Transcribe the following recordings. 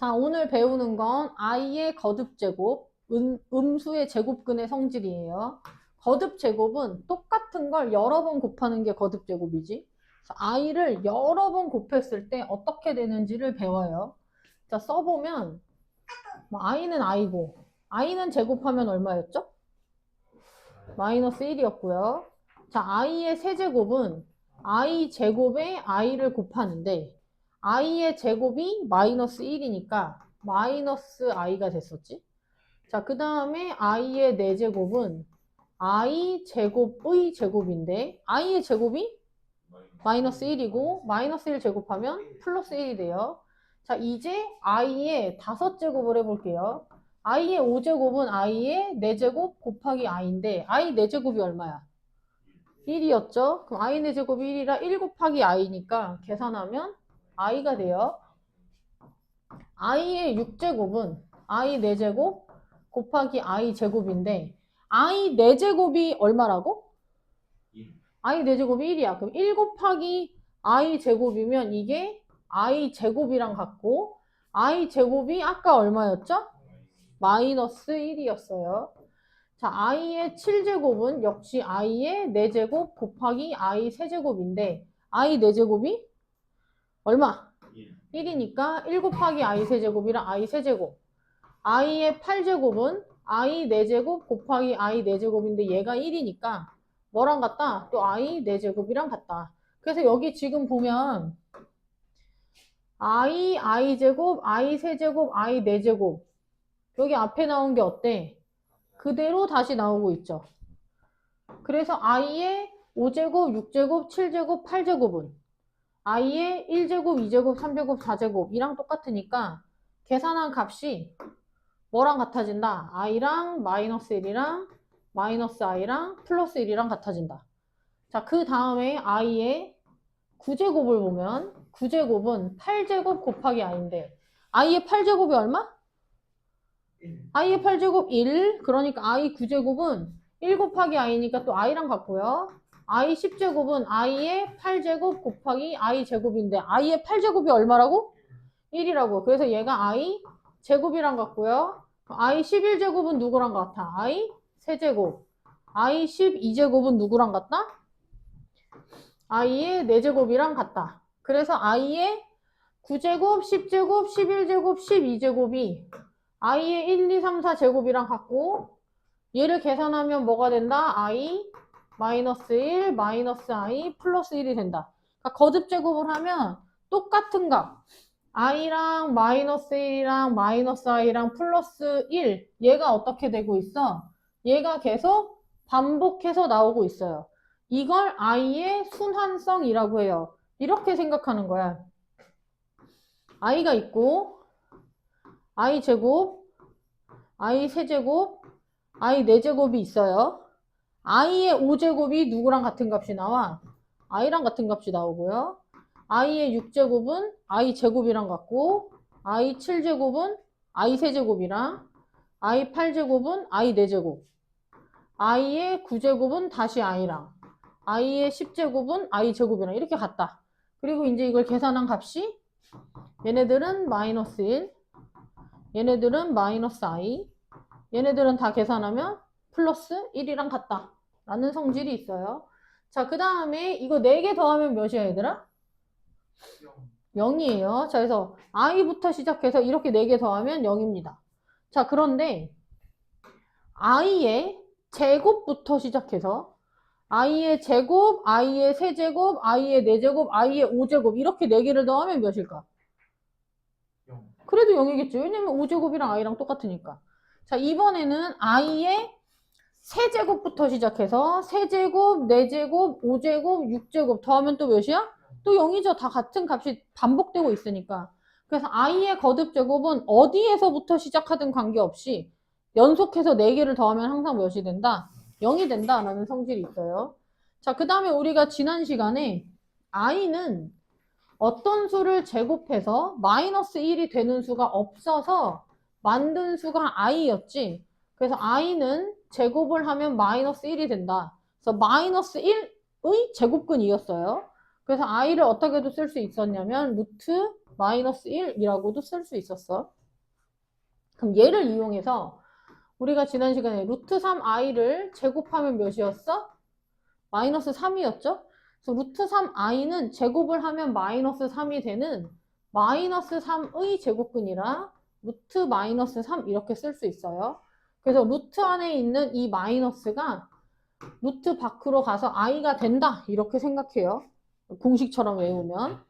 자, 오늘 배우는 건 i의 거듭 제곱, 음, 음수의 제곱근의 성질이에요. 거듭 제곱은 똑같은 걸 여러 번 곱하는 게 거듭 제곱이지. i를 여러 번 곱했을 때 어떻게 되는지를 배워요. 자, 써보면 뭐 i는 i고 i는 제곱하면 얼마였죠? 마이너스 1이었고요. 자, i의 세제곱은 i 제곱에 i를 곱하는데 i의 제곱이 마이너스 1이니까 마이너스 i가 됐었지. 자, 그 다음에 i의 4제곱은 i 제곱의 제곱인데 i의 제곱이 마이너스 1이고 마이너스 1 제곱하면 플러스 1이 돼요. 자, 이제 i의 5제곱을 해볼게요. i의 5제곱은 i의 4제곱 곱하기 i인데 i 4제곱이 얼마야? 1이었죠? 그럼 i 4제곱이 1이라 1 곱하기 i니까 계산하면 i가 돼요. i의 6제곱은 i 4제곱 곱하기 i 제곱인데 i 4제곱이 얼마라고? i 4제곱이 1이야. 그럼 1 곱하기 i 제곱이면 이게 i 제곱이랑 같고 i 제곱이 아까 얼마였죠? 마이너스 1이었어요. 자, i의 7제곱은 역시 i의 4제곱 곱하기 i 세제곱인데 i 4제곱이 얼마? 1 이니까 1 곱하기 i 세제곱이랑 i 세제곱. i의 8제곱은 i 4제곱 곱하기 i 4제곱인데 얘가 1이니까 뭐랑 같다? 또 i 4제곱이랑 같다. 그래서 여기 지금 보면 i, i 제곱, i 세제곱, i 4제곱 여기 앞에 나온 게 어때? 그대로 다시 나오고 있죠. 그래서 i의 5제곱, 6제곱, 7제곱, 8제곱은 i의 1제곱, 2제곱, 3제곱, 4제곱이랑 똑같으니까 계산한 값이 뭐랑 같아진다? i랑 마이너스 1이랑 마이너스 i랑 플러스 1이랑 같아진다. 자, 그 다음에 i의 9제곱을 보면 9제곱은 8제곱 곱하기 i인데 i의 8제곱이 얼마? i의 8제곱 1, 그러니까 i 9제곱은 1 곱하기 i니까 또 i랑 같고요. I 10제곱은 i의 8제곱 곱하기 i 제곱인데 i의 8제곱이 얼마라고? 1이라고. 그래서 얘가 i 제곱이랑 같고요. i 11제곱은 누구랑 같아? i 세제곱. i 12제곱은 누구랑 같다? i의 4제곱이랑 같다. 그래서 i의 9제곱, 10제곱, 11제곱, 12제곱이 i의 1, 2, 3, 4 제곱이랑 같고 얘를 계산하면 뭐가 된다? i 마이너스 1 마이너스 i 플러스 1이 된다. 그러니까 거듭 제곱을 하면 똑같은 값 i랑 마이너스 1이랑 마이너스 i랑 플러스 1 얘가 어떻게 되고 있어? 얘가 계속 반복해서 나오고 있어요. 이걸 i의 순환성이라고 해요. 이렇게 생각하는 거야. i가 있고 i 제곱, i 세제곱, i 4제곱이 있어요. I의 5제곱이 누구랑 같은 값이 나와? i랑 같은 값이 나오고요. i의 6제곱은 i 제곱이랑 같고 i 7제곱은 i 세제곱이랑 i 8제곱은 i 4제곱 i의 9제곱은 다시 i랑 i의 10제곱은 i 제곱이랑 이렇게 같다. 그리고 이제 이걸 계산한 값이 얘네들은 마이너스 1 얘네들은 마이너스 i, 얘네들은 다 계산하면 플러스 1이랑 같다. 라는 성질이 있어요. 자, 그 다음에 이거 4개 더하면 몇이야, 얘들아? 0이에요. 자, 그래서 i부터 시작해서 이렇게 4개 더하면 0입니다. 자, 그런데 i의 제곱부터 시작해서 i의 제곱, i의 세제곱, i의 4제곱, i의 5제곱 이렇게 4개를 더하면 몇일까? 그래도 0이겠죠. 왜냐면 5제곱이랑 i랑 똑같으니까. 자, 이번에는 i의 세제곱부터 시작해서 세제곱, 4제곱, 5제곱, 6제곱 더하면 또 몇이야? 또 0이죠. 다 같은 값이 반복되고 있으니까. 그래서 i의 거듭 제곱은 어디에서부터 시작하든 관계없이 연속해서 4개를 더하면 항상 몇이 된다? 0이 된다라는 성질이 있어요. 자, 그 다음에 우리가 지난 시간에 i는 어떤 수를 제곱해서 마이너스 1이 되는 수가 없어서 만든 수가 i였지. 그래서 i는 제곱을 하면 마이너스 1이 된다. 그래서 마이너스 1의 제곱근이었어요. 그래서 i를 어떻게도 쓸 수 있었냐면 루트 마이너스 1이라고도 쓸 수 있었어. 그럼 얘를 이용해서 우리가 지난 시간에 루트 3i를 제곱하면 몇이었어? 마이너스 3이었죠? 그래서 루트 3i는 제곱을 하면 마이너스 3이 되는 마이너스 3의 제곱근이라 루트 마이너스 3 이렇게 쓸 수 있어요. 그래서 루트 안에 있는 이 마이너스가 루트 밖으로 가서 i가 된다 이렇게 생각해요. 공식처럼 외우면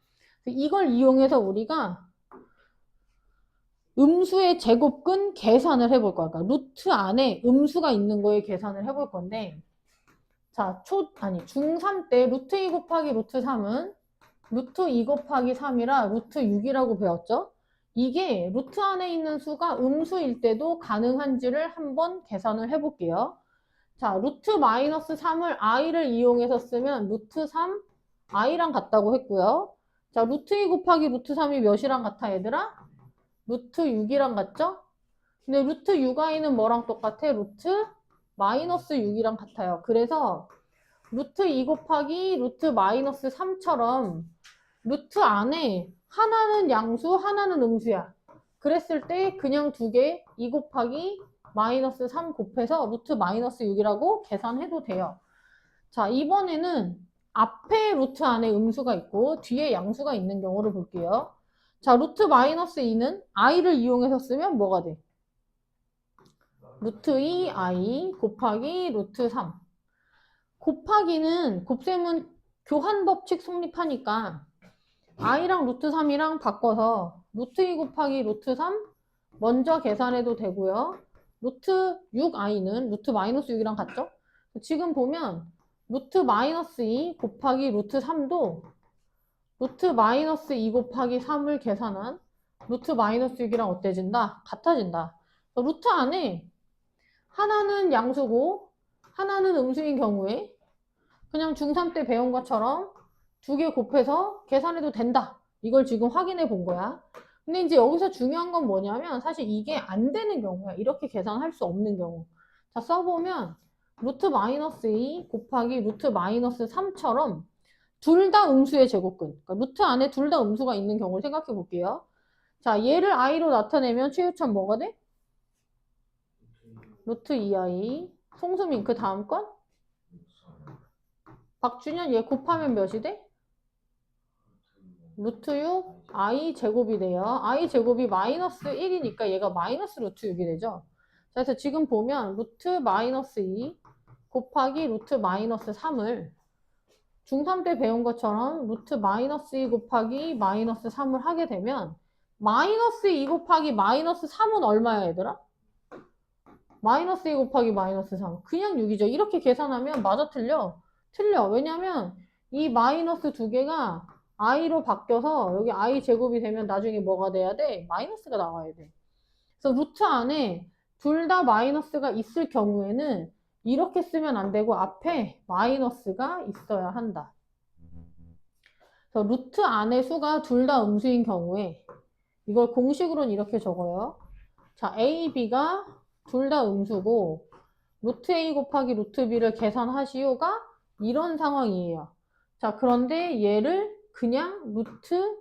이걸 이용해서 우리가 음수의 제곱근 계산을 해볼 거야. 그러니까 루트 안에 음수가 있는 거에 계산을 해볼 건데 자, 초, 아니, 중3 때 루트 2 곱하기 루트 3은 루트 2 곱하기 3이라 루트 6이라고 배웠죠? 이게 루트 안에 있는 수가 음수일 때도 가능한지를 한번 계산을 해볼게요. 자, 루트 마이너스 3을 i를 이용해서 쓰면 루트 3 i랑 같다고 했고요. 자, 루트 2 곱하기 루트 3이 몇이랑 같아, 얘들아? 루트 6이랑 같죠? 근데 루트 6i는 뭐랑 똑같아? 루트 마이너스 6이랑 같아요. 그래서 루트 2 곱하기 루트 마이너스 3처럼 루트 안에 하나는 양수, 하나는 음수야. 그랬을 때 그냥 두 개, 2 곱하기 마이너스 3 곱해서 루트 마이너스 6이라고 계산해도 돼요. 자, 이번에는 앞에 루트 안에 음수가 있고 뒤에 양수가 있는 경우를 볼게요. 자, 루트 마이너스 2는 i를 이용해서 쓰면 뭐가 돼? 루트 2i 곱하기 루트 3. 곱하기는 곱셈은 교환 법칙 성립하니까 i랑 루트 3이랑 바꿔서 루트 2 곱하기 루트 3 먼저 계산해도 되고요. 루트 6i는 루트 마이너스 6이랑 같죠? 지금 보면 루트 마이너스 2 곱하기 루트 3도 루트 마이너스 2 곱하기 3을 계산한 루트 마이너스 6이랑 어때진다? 같아진다. 루트 안에 하나는 양수고 하나는 음수인 경우에 그냥 중3 때 배운 것처럼 두 개 곱해서 계산해도 된다. 이걸 지금 확인해 본 거야. 근데 이제 여기서 중요한 건 뭐냐면 사실 이게 안 되는 경우야. 이렇게 계산할 수 없는 경우. 자, 써보면 루트 마이너스 2 곱하기 루트 마이너스 3처럼 둘 다 음수의 제곱근. 그러니까 루트 안에 둘 다 음수가 있는 경우를 생각해 볼게요. 자, 얘를 i로 나타내면 최유찬 뭐가 돼? 루트 2i. 송수민 그 다음 건? 박준현 얘 곱하면 몇이 돼? 루트 6 i 제곱이 돼요. i 제곱이 마이너스 1이니까 얘가 마이너스 루트 6이 되죠. 자, 그래서 지금 보면 루트 마이너스 2 곱하기 루트 마이너스 3을 중3 때 배운 것처럼 루트 마이너스 2 곱하기 마이너스 3을 하게 되면 마이너스 2 곱하기 마이너스 3은 얼마야 얘들아? 마이너스 2 곱하기 마이너스 3 그냥 6이죠. 이렇게 계산하면 맞아 틀려? 틀려. 왜냐면 이 마이너스 두 개가 i로 바뀌어서 여기 i 제곱이 되면 나중에 뭐가 돼야 돼? 마이너스가 나와야 돼. 그래서 루트 안에 둘 다 마이너스가 있을 경우에는 이렇게 쓰면 안 되고 앞에 마이너스가 있어야 한다. 그래서 루트 안의 수가 둘 다 음수인 경우에 이걸 공식으로는 이렇게 적어요. 자, a, b가 둘 다 음수고 루트 a 곱하기 루트 b를 계산하시오가 이런 상황이에요. 자, 그런데 얘를 그냥 루트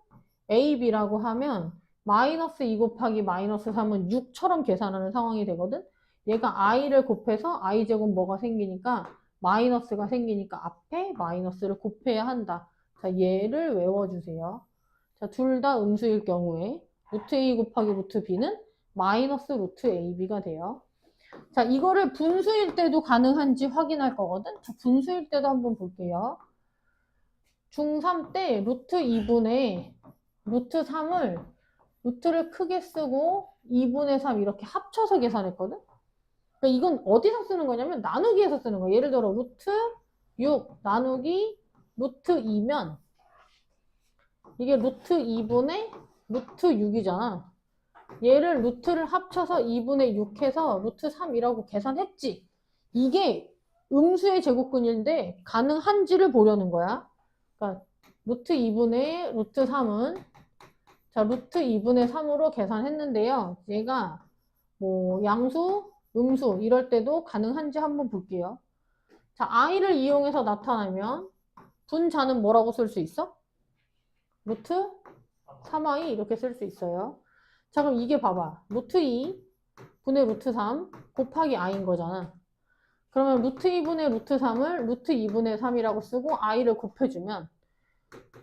ab라고 하면 마이너스 2 곱하기 마이너스 3은 6처럼 계산하는 상황이 되거든. 얘가 i를 곱해서 i 제곱 뭐가 생기니까 마이너스가 생기니까 앞에 마이너스를 곱해야 한다. 자, 얘를 외워주세요. 자, 둘 다 음수일 경우에 루트 a 곱하기 루트 b는 마이너스 루트 ab가 돼요. 자, 이거를 분수일 때도 가능한지 확인할 거거든. 자, 분수일 때도 한번 볼게요. 중3 때 루트 2분의 루트 3을 루트를 크게 쓰고 2분의 3 이렇게 합쳐서 계산했거든? 그러니까 이건 어디서 쓰는 거냐면 나누기에서 쓰는 거야. 예를 들어 루트 6 나누기 루트 2면 이게 루트 2분의 루트 6이잖아. 얘를 루트를 합쳐서 2분의 6 해서 루트 3이라고 계산했지. 이게 음수의 제곱근인데 가능한지를 보려는 거야. 그러니까 루트 2분의 루트 3은 자 루트 2분의 3으로 계산했는데요. 얘가 뭐 양수, 음수 이럴 때도 가능한지 한번 볼게요. 자 i를 이용해서 나타내면 분자는 뭐라고 쓸 수 있어? 루트 3i 이렇게 쓸 수 있어요. 자, 그럼 이게 봐봐. 루트 2 분의 루트 3 곱하기 i인 거잖아. 그러면 루트 2분의 루트 3을 루트 2분의 3이라고 쓰고 i를 곱해주면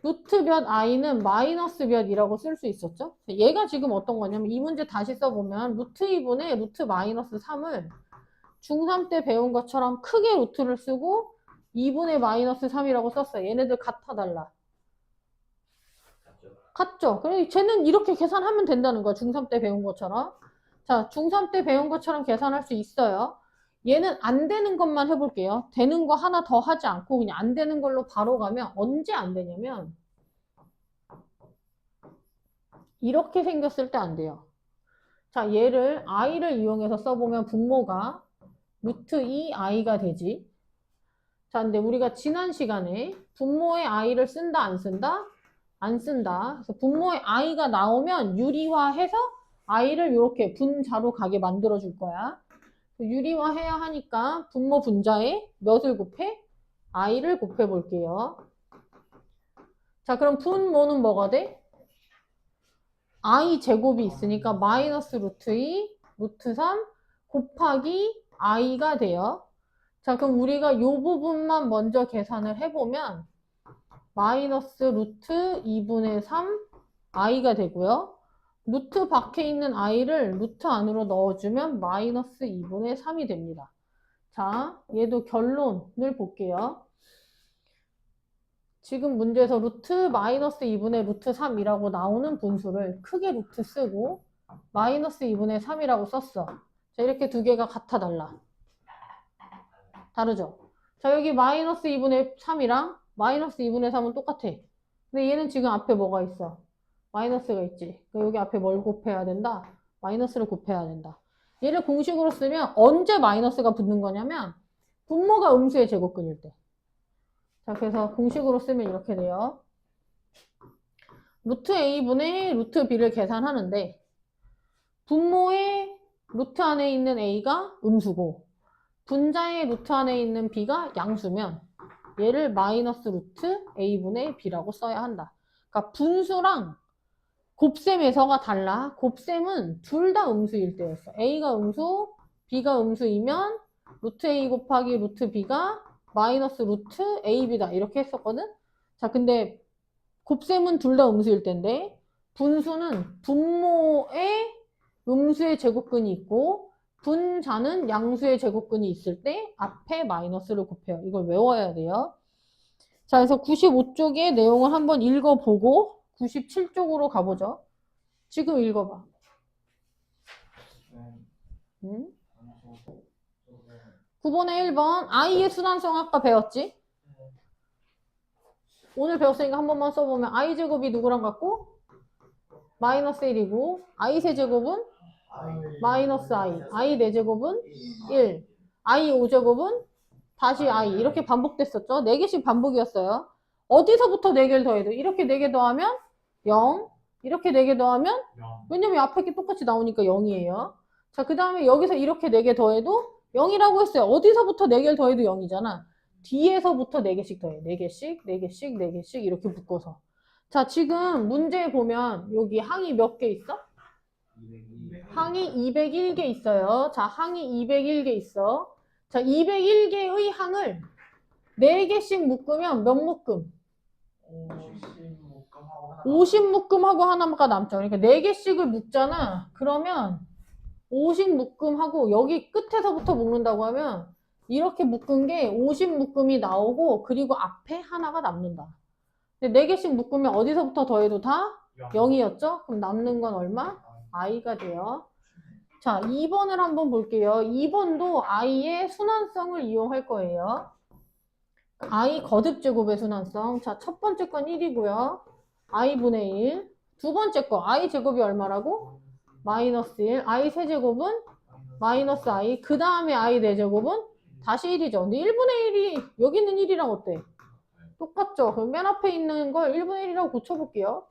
루트 몇 i는 마이너스 몇 이라고 쓸 수 있었죠? 얘가 지금 어떤 거냐면 이 문제 다시 써보면 루트 2분의 루트 마이너스 3을 중3 때 배운 것처럼 크게 루트를 쓰고 2분의 마이너스 3이라고 썼어요. 얘네들 같아 달라. 같죠? 그래, 쟤는 이렇게 계산하면 된다는 거야. 중3 때 배운 것처럼. 자, 중3 때 배운 것처럼 계산할 수 있어요. 얘는 안 되는 것만 해볼게요. 되는 거 하나 더 하지 않고 그냥 안 되는 걸로 바로 가면 언제 안 되냐면 이렇게 생겼을 때 안 돼요. 자, 얘를 i를 이용해서 써보면 분모가 루트 2i가 되지. 자, 근데 우리가 지난 시간에 분모의 i를 쓴다, 안 쓴다? 안 쓴다. 그래서 분모의 i가 나오면 유리화해서 i를 이렇게 분자로 가게 만들어 줄 거야. 유리화해야 하니까 분모 분자에 몇을 곱해? i를 곱해 볼게요. 자, 그럼 분모는 뭐가 돼? i 제곱이 있으니까 마이너스 루트 2, 루트 3 곱하기 i가 돼요. 자, 그럼 우리가 이 부분만 먼저 계산을 해보면 마이너스 루트 2분의 3 i가 되고요. 루트 밖에 있는 i를 루트 안으로 넣어주면 마이너스 2분의 3이 됩니다. 자, 얘도 결론을 볼게요. 지금 문제에서 루트 마이너스 2분의 루트 3이라고 나오는 분수를 크게 루트 쓰고 마이너스 2분의 3이라고 썼어. 자, 이렇게 두 개가 같아 달라. 다르죠? 자, 여기 마이너스 2분의 3이랑 마이너스 2분의 3은 똑같아. 근데 얘는 지금 앞에 뭐가 있어? 마이너스가 있지. 그럼 여기 앞에 뭘 곱해야 된다? 마이너스를 곱해야 된다. 얘를 공식으로 쓰면 언제 마이너스가 붙는 거냐면 분모가 음수의 제곱근일 때. 자, 그래서 공식으로 쓰면 이렇게 돼요. 루트 a분의 루트 b를 계산하는데 분모의 루트 안에 있는 a가 음수고 분자의 루트 안에 있는 b가 양수면 얘를 마이너스 루트 a분의 b라고 써야 한다. 그러니까 분수랑 곱셈에서가 달라. 곱셈은 둘 다 음수일 때였어. a가 음수, b가 음수이면 루트 a 곱하기 루트 b가 마이너스 루트 ab다. 이렇게 했었거든. 자, 근데 곱셈은 둘 다 음수일 텐데 분수는 분모에 음수의 제곱근이 있고 분자는 양수의 제곱근이 있을 때 앞에 마이너스를 곱해요. 이걸 외워야 돼요. 자, 그래서 95쪽의 내용을 한번 읽어보고 97쪽으로 가보죠. 지금 읽어봐. 응? 9번에 1번 i의 순환성 아까 배웠지? 오늘 배웠으니까 한 번만 써보면 i 제곱이 누구랑 같고? 마이너스 1이고 i 세제곱은 마이너스 i i 4제곱은 1 i 5제곱은 다시 i 이렇게 반복됐었죠? 4개씩 반복이었어요. 어디서부터 4개를 더해도 이렇게 4개 더하면 0 이렇게 4개 더하면 왜냐면 앞에 게 똑같이 나오니까 0이에요. 자, 그 다음에 여기서 이렇게 4개 더해도 0이라고 했어요. 어디서부터 4개를 더해도 0이잖아. 뒤에서부터 4개씩 더해. 4개씩, 4개씩, 4개씩 이렇게 묶어서. 자, 지금 문제에 보면 여기 항이 몇 개 있어? 항이 201개 있어요. 자, 항이 201개 있어. 자, 201개의 항을 4개씩 묶으면 몇 묶음? 50 묶음하고 하나가 남죠. 그러니까 4개씩을 묶잖아. 그러면 50 묶음하고 여기 끝에서부터 묶는다고 하면 이렇게 묶은 게 50 묶음이 나오고 그리고 앞에 하나가 남는다. 근데 4개씩 묶으면 어디서부터 더해도 다 0이었죠? 그럼 남는 건 얼마? i가 돼요. 자, 2번을 한번 볼게요. 2번도 i의 순환성을 이용할 거예요. i 거듭 제곱의 순환성. 자, 첫 번째 건 1이고요. I분의 1. 두 번째 거 i 제곱이 얼마라고? 마이너스 1. i 세제곱은 마이너스 i. 그 다음에 i 4제곱은 다시 1이죠. 근데 1분의 1이 여기 있는 1이랑 어때? 똑같죠? 그럼 맨 앞에 있는 걸 1분의 1이라고 고쳐볼게요.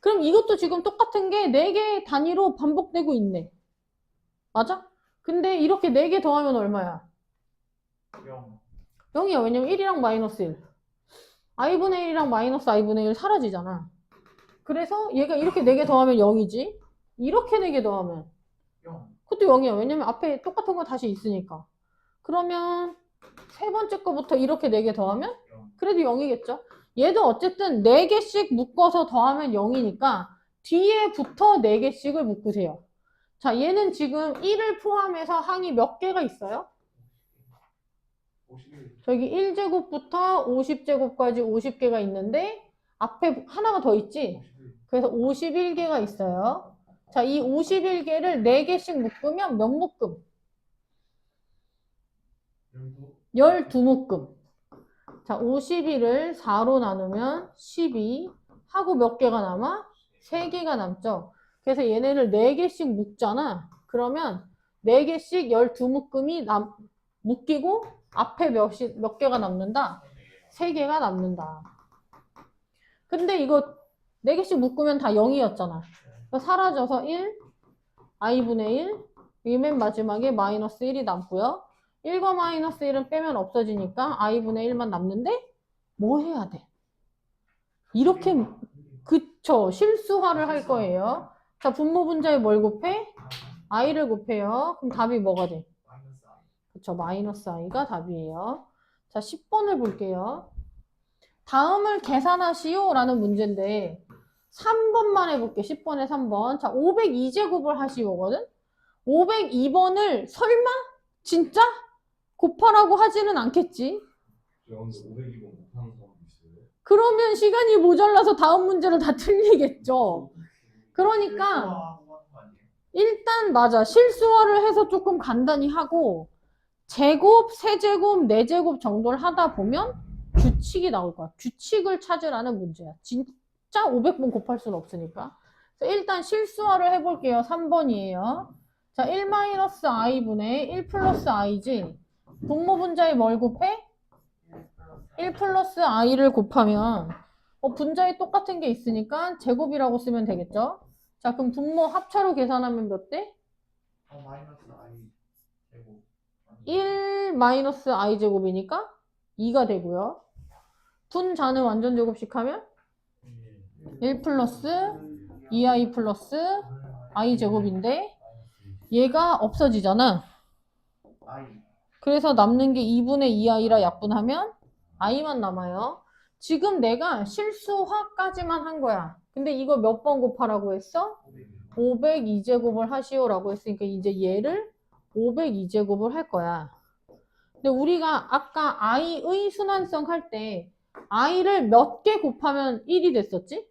그럼 이것도 지금 똑같은 게 4개 단위로 반복되고 있네. 맞아? 근데 이렇게 4개 더하면 얼마야? 0이야. 왜냐면 1이랑 마이너스 1. I분의 1이랑 마이너스 i분의 1 사라지잖아. 그래서 얘가 이렇게 4개 더하면 0이지. 이렇게 4개 더하면 0. 그것도 0이야. 왜냐면 앞에 똑같은 거 다시 있으니까. 그러면 세 번째 거부터 이렇게 4개 더하면 0. 그래도 0이겠죠. 얘도 어쨌든 4개씩 묶어서 더하면 0이니까 뒤에부터 4개씩을 묶으세요. 자, 얘는 지금 1을 포함해서 항이 몇 개가 있어요? 51. 저기 1제곱부터 50제곱까지 50개가 있는데 앞에 하나가 더 있지? 51. 그래서 51개가 있어요. 자, 이 51개를 4개씩 묶으면 몇 묶음? 12. 12묶음. 자, 51을 4로 나누면 12 하고 몇 개가 남아? 3개가 남죠. 그래서 얘네를 4개씩 묶잖아. 그러면 4개씩 12묶음이 남, 묶이고 앞에 몇이, 몇 개가 남는다? 3개가 남는다. 근데 이거 4개씩 묶으면 다 0이었잖아. 사라져서 1, i분의 1, 이맨 마지막에 마이너스 1이 남고요. 1과 마이너스 1은 빼면 없어지니까 i분의 1만 남는데 뭐 해야 돼? 이렇게 그쵸 실수화를 할 거예요. 자 분모 분자에 뭘 곱해? i를 곱해요. 그럼 답이 뭐가 돼? 그쵸. 마이너스 i가 답이에요. 자 10번을 볼게요. 다음을 계산하시오 라는 문제인데 3번만 해볼게 10번에 3번. 자 502제곱을 하시오거든? 502번을 설마? 진짜? 곱하라고 하지는 않겠지? 저 근데 500이면 못하는 사람도 있어요. 그러면 시간이 모자라서 다음 문제를 다 틀리겠죠. 그러니까 거 아니에요? 일단 맞아. 실수화를 해서 조금 간단히 하고 제곱, 세제곱, 네제곱 정도를 하다 보면 규칙이 나올 거야. 규칙을 찾으라는 문제야. 진짜 500번 곱할 수는 없으니까. 일단 실수화를 해볼게요. 3번이에요. 자, 1-i분의 1 플러스 i지. 분모 분자에 뭘 곱해? 1 플러스 i를 곱하면 어, 분자에 똑같은 게 있으니까 제곱이라고 쓰면 되겠죠? 자, 그럼 분모 합차로 계산하면 몇 대? 어, 마이너스. 1 마이너스 i 제곱이니까 2가 되고요. 분자는 완전 제곱식 하면 1 플러스 2i 플러스 i 제곱인데 얘가 없어지잖아. 그래서 남는 게 2분의 2i라 약분하면 i만 남아요. 지금 내가 실수화까지만 한 거야. 근데 이거 몇 번 곱하라고 했어? 502제곱을 하시오라고 했으니까 이제 얘를 502제곱을 할 거야. 근데 우리가 아까 i의 순환성 할 때 i를 몇 개 곱하면 1이 됐었지?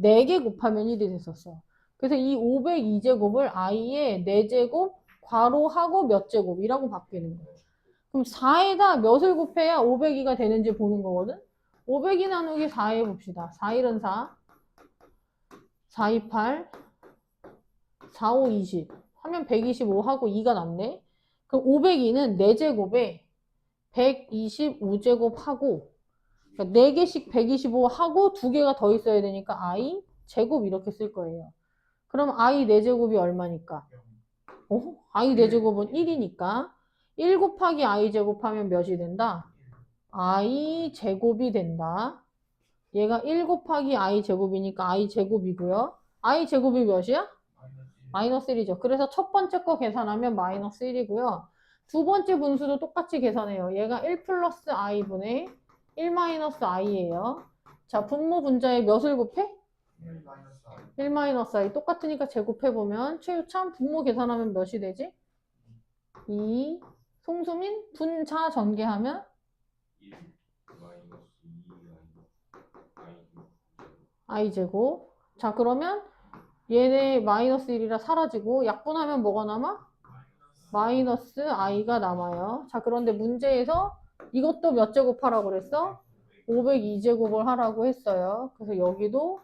4개 곱하면 1이 됐었어. 그래서 이 502제곱을 i의 4제곱 괄호하고 몇 제곱이라고 바뀌는 거야. 그럼 4에다 몇을 곱해야 502가 되는지 보는 거거든? 502 나누기 4 해봅시다. 4, 1은 4, 4, 2, 8, 4, 5, 20. 하면 125하고 2가 남네. 그럼 502는 4제곱에 125제곱 하고, 그러니까 4개씩 125 하고 2개가 더 있어야 되니까 i 제곱 이렇게 쓸 거예요. 그럼 i 4제곱이 얼마니까? 어? i 4제곱은 1이니까 1 곱하기 i 제곱하면 몇이 된다? i 제곱이 된다. 얘가 1 곱하기 i 제곱이니까 i 제곱이고요. i 제곱이 몇이야? 마이너스 1. 마이너스 1이죠. 그래서 첫 번째 거 계산하면 마이너스 1이고요. 두 번째 분수도 똑같이 계산해요. 얘가 1 플러스 i분의 1 마이너스 i예요. 자, 분모 분자에 몇을 곱해? 1 마이너스 i. 1 마이너스 i 똑같으니까 제곱해보면 최유참 분모 계산하면 몇이 되지? 2 송수민 분자 전개하면 1 마이너스 2 i 제곱 자 그러면 얘네 마이너스 1이라 사라지고 약분하면 뭐가 남아? 마이너스 i가 남아요 자 그런데 문제에서 이것도 몇 제곱하라고 그랬어? 502제곱을 하라고 했어요 그래서 여기도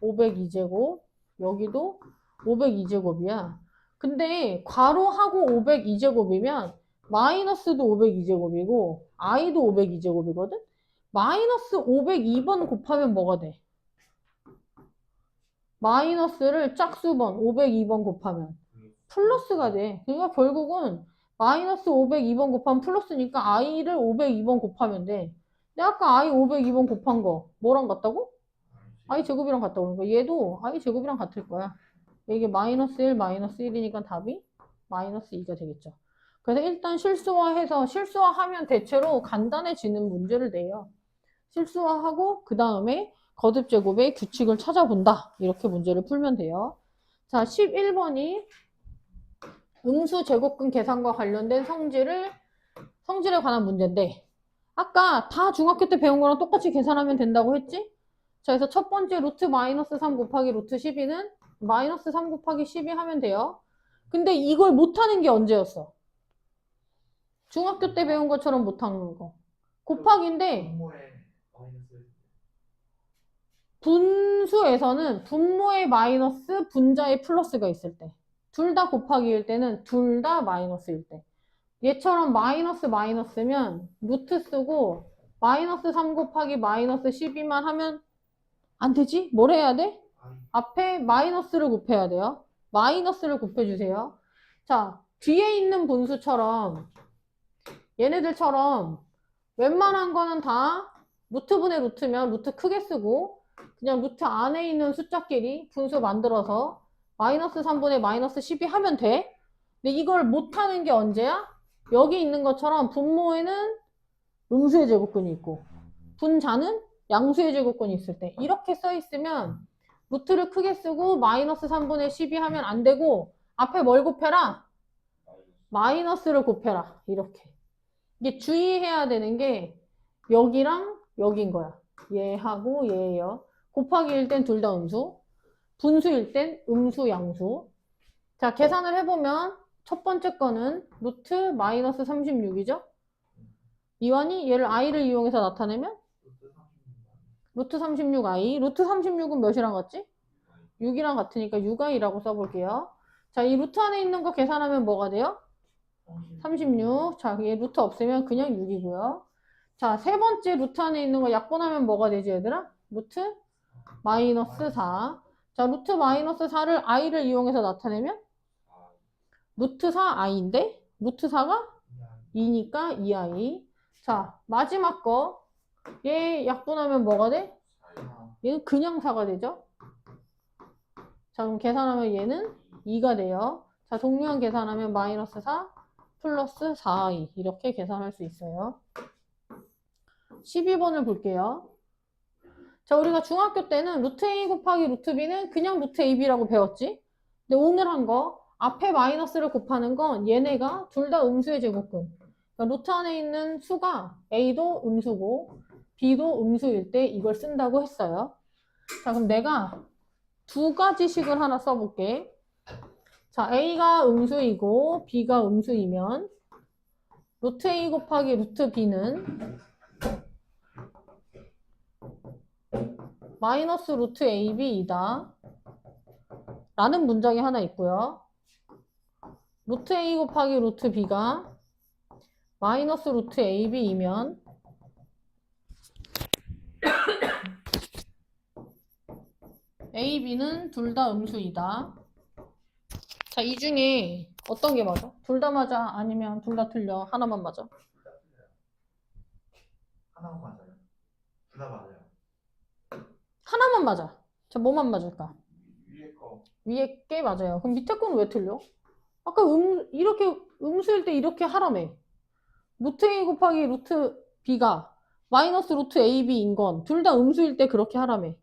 502제곱 여기도 502제곱이야 근데 괄호하고 502제곱이면 마이너스도 502제곱이고 i도 502제곱이거든 마이너스 502번 곱하면 뭐가 돼? 마이너스를 짝수번 502번 곱하면 플러스가 돼. 그러니까 결국은 마이너스 502번 곱하면 플러스니까 i를 502번 곱하면 돼. 근데 아까 i 502번 곱한 거 뭐랑 같다고? i 제곱이랑 같다 그러는 거야. 얘도 i 제곱이랑 같을 거야. 이게 마이너스 1, 마이너스 1이니까 답이 마이너스 2가 되겠죠. 그래서 일단 실수화해서 실수화하면 대체로 간단해지는 문제를 내요. 실수화하고 그 다음에 거듭 제곱의 규칙을 찾아본다. 이렇게 문제를 풀면 돼요. 자, 11번이 음수 제곱근 계산과 관련된 성질을 성질에 관한 문제인데 아까 다 중학교 때 배운 거랑 똑같이 계산하면 된다고 했지? 자, 그래서 첫 번째 루트 마이너스 3 곱하기 루트 12는 마이너스 3 곱하기 12 하면 돼요. 근데 이걸 못하는 게 언제였어? 중학교 때 배운 것처럼 못하는 거. 곱하기인데 분모에 마이너스 분수에서는 분모의 마이너스 분자의 플러스가 있을 때. 둘 다 곱하기일 때는 둘 다 마이너스일 때. 얘처럼 마이너스 마이너스면 루트 쓰고 마이너스 3 곱하기 마이너스 12만 하면 안 되지? 뭘 해야 돼? 앞에 마이너스를 곱해야 돼요. 마이너스를 곱해주세요. 자, 뒤에 있는 분수처럼 얘네들처럼 웬만한 거는 다 루트분의 루트면 루트 크게 쓰고 그냥 루트 안에 있는 숫자끼리 분수 만들어서 마이너스 3분의 마이너스 12 하면 돼. 근데 이걸 못하는 게 언제야? 여기 있는 것처럼 분모에는 음수의 제곱근이 있고 분자는 양수의 제곱근이 있을 때 이렇게 써 있으면 루트를 크게 쓰고 마이너스 3분의 12 하면 안 되고 앞에 뭘 곱해라? 마이너스를 곱해라. 이렇게. 이게 주의해야 되는 게 여기랑 여기인 거야. 얘하고 얘예요. 곱하기일 땐둘 다 음수. 분수일 땐 음수, 양수. 자, 계산을 해보면 첫 번째 거는 루트 마이너스 36이죠? 이완이 얘를 i를 이용해서 나타내면 루트 36 루트 36i. 루트 36은 몇이랑 같지? 6이랑 같으니까 6i라고 써볼게요. 자, 이 루트 안에 있는 거 계산하면 뭐가 돼요? 36. 자, 얘 루트 없으면 그냥 6이고요. 자, 세 번째 루트 안에 있는 거 약분하면 뭐가 되지, 얘들아? 루트 마이너스 4. 자, 루트 마이너스 4를 i를 이용해서 나타내면 루트 4i인데 루트 4가 2니까 2i. 자, 마지막 거. 얘 약분하면 뭐가 돼? 얘는 그냥 4가 되죠? 자, 그럼 계산하면 얘는 2가 돼요. 자, 동류한 계산하면 마이너스 4 플러스 4i. 이렇게 계산할 수 있어요. 12번을 볼게요. 자, 우리가 중학교 때는 루트 a 곱하기 루트 b는 그냥 루트 ab라고 배웠지? 근데 오늘 한 거, 앞에 마이너스를 곱하는 건 얘네가 둘 다 음수의 제곱근. 그러니까 루트 안에 있는 수가 a도 음수고 b도 음수일 때 이걸 쓴다고 했어요. 자, 그럼 내가 두 가지 식을 하나 써볼게. 자, a가 음수이고 b가 음수이면 루트 a 곱하기 루트 b는 마이너스 루트 ab이다. 라는 문장이 하나 있고요. 루트 a 곱하기 루트 b가 마이너스 루트 ab이면 A, B는 둘 다 음수이다. 자, 이 중에 어떤 게 맞아? 둘 다 맞아? 아니면 둘 다 틀려? 하나만 맞아? 하나만 맞아요 둘 다 맞아요 하나만 맞아. 자, 뭐만 맞을까? 위에 거 위에 게 맞아요. 그럼 밑에 거는 왜 틀려? 아까 음, 이렇게 음수일 때 이렇게 하라며. 루트 A 곱하기 루트 B가 마이너스 루트 AB인 건 둘 다 음수일 때 그렇게 하라며.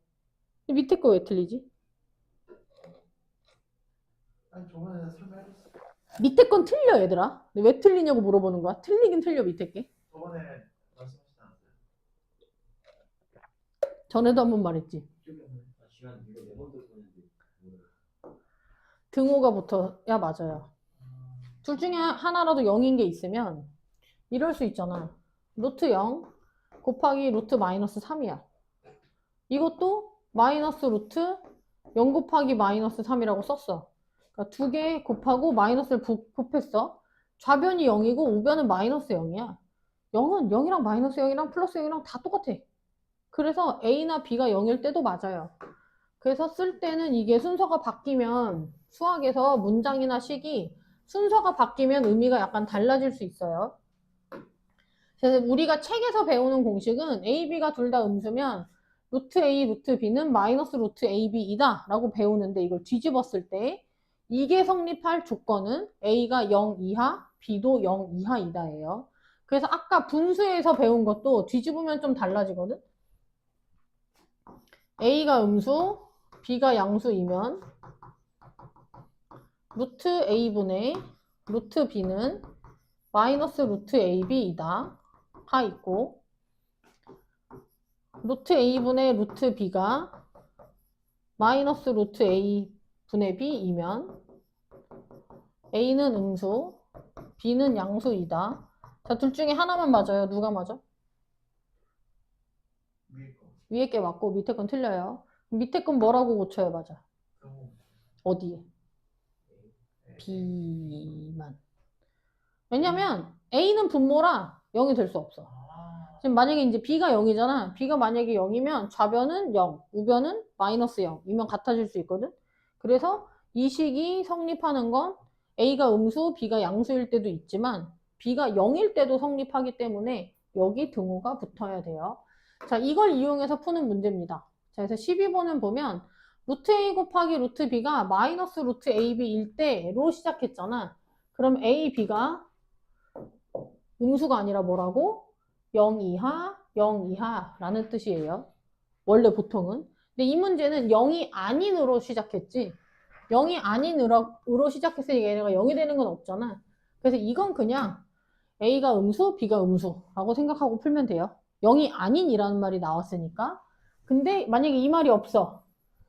근데 밑에 거 왜 틀리지? 아니 저번에 설명해줬어 밑에 건 틀려, 얘들아. 근데 왜 틀리냐고 물어보는 거야. 틀리긴 틀려, 밑에 게. 저번에 말씀하시지 않았어요? 전에도 한 번 말했지. 등호가 붙어야 맞아요. 둘 중에 하나라도 0인 게 있으면 이럴 수 있잖아. 루트 0 곱하기 루트 마이너스 3이야. 이것도 마이너스 루트 0 곱하기 마이너스 3이라고 썼어. 그러니까 두 개 곱하고 마이너스를 부- 곱했어. 좌변이 0이고 우변은 마이너스 0이야. 0은 0이랑 마이너스 0이랑 플러스 0이랑 다 똑같아. 그래서 A나 B가 0일 때도 맞아요. 그래서 쓸 때는 이게 순서가 바뀌면 수학에서 문장이나 식이 순서가 바뀌면 의미가 약간 달라질 수 있어요. 그래서 우리가 책에서 배우는 공식은 A, B가 둘 다 음수면 루트 A, 루트 B는 마이너스 루트 AB이다 라고 배우는데 이걸 뒤집었을 때 이게 성립할 조건은 A가 0 이하, B도 0 이하이다예요. 그래서 아까 분수에서 배운 것도 뒤집으면 좀 달라지거든. A가 음수, B가 양수이면 루트 A분의 루트 B는 마이너스 루트 AB이다. 가 있고 루트 A분의 루트 B가 마이너스 루트 A분의 B이면 A는 음수, B는 양수이다. 자, 둘 중에 하나만 맞아요. 누가 맞아? 위에 게 맞고 밑에 건 틀려요. 밑에 건 뭐라고 고쳐야 맞아? 어디에? 네. B만. 왜냐면 A는 분모라 0이 될 수 없어. 아, 지금 만약에 이제 B가 0이잖아. B가 만약에 0이면 좌변은 0, 우변은 마이너스 0이면 같아질 수 있거든. 그래서 이 식이 성립하는 건 A가 음수, B가 양수일 때도 있지만 B가 0일 때도 성립하기 때문에 여기 등호가 붙어야 돼요. 자, 이걸 이용해서 푸는 문제입니다. 자, 그래서 12번은 보면 루트 A 곱하기 루트 B가 마이너스 루트 AB일 때로 시작했잖아. 그럼 A, B가 음수가 아니라 뭐라고? 0 이하, 0 이하라는 뜻이에요. 원래 보통은. 근데 이 문제는 0이 아닌으로 시작했지. 0이 아닌으로 으로 시작했으니까 얘네가 0이 되는 건 없잖아. 그래서 이건 그냥 A가 음수, B가 음수라고 생각하고 풀면 돼요. 0이 아닌이라는 말이 나왔으니까. 근데 만약에 이 말이 없어.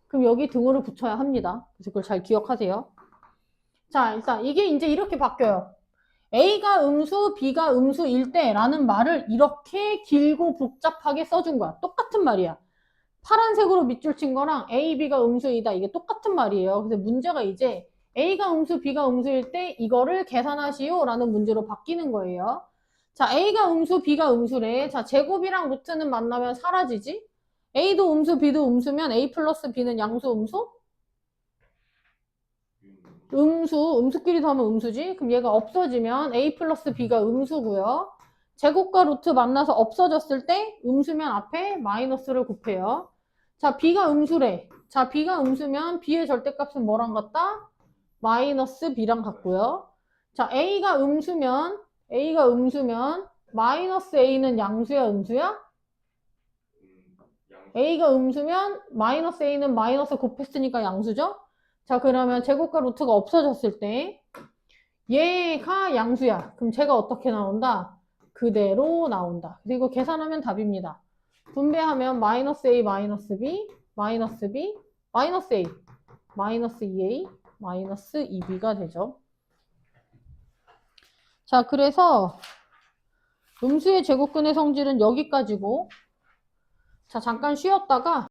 그럼 여기 등호를 붙여야 합니다. 그래서 그걸 잘 기억하세요. 자, 일단 이게 이제 이렇게 바뀌어요. A가 음수, B가 음수일 때라는 말을 이렇게 길고 복잡하게 써준 거야. 똑같은 말이야. 파란색으로 밑줄 친 거랑 A, B가 음수이다. 이게 똑같은 말이에요. 그래서 문제가 이제 A가 음수, B가 음수일 때 이거를 계산하시오 라는 문제로 바뀌는 거예요. 자, A가 음수, B가 음수래. 자, 제곱이랑 루트는 만나면 사라지지? A도 음수, B도 음수면 A 플러스 B는 양수 음수? 음수, 음수끼리 더하면 음수지? 그럼 얘가 없어지면 A 플러스 B가 음수고요. 제곱과 루트 만나서 없어졌을 때 음수면 앞에 마이너스를 곱해요. 자, B가 음수래. 자, B가 음수면 B의 절대값은 뭐랑 같다? 마이너스 B랑 같고요. 자, A가 음수면, A가 음수면 마이너스 A는 양수야, 음수야? A가 음수면 마이너스 A는 마이너스 곱했으니까 양수죠? 자, 그러면 제곱과 루트가 없어졌을 때 얘가 양수야. 그럼 제가 어떻게 나온다? 그대로 나온다. 그리고 계산하면 답입니다. 분배하면 마이너스 A 마이너스 B 마이너스 B 마이너스 A 마이너스 2A 마이너스 2B가 되죠. 자, 그래서 음수의 제곱근의 성질은 여기까지고 자, 잠깐 쉬었다가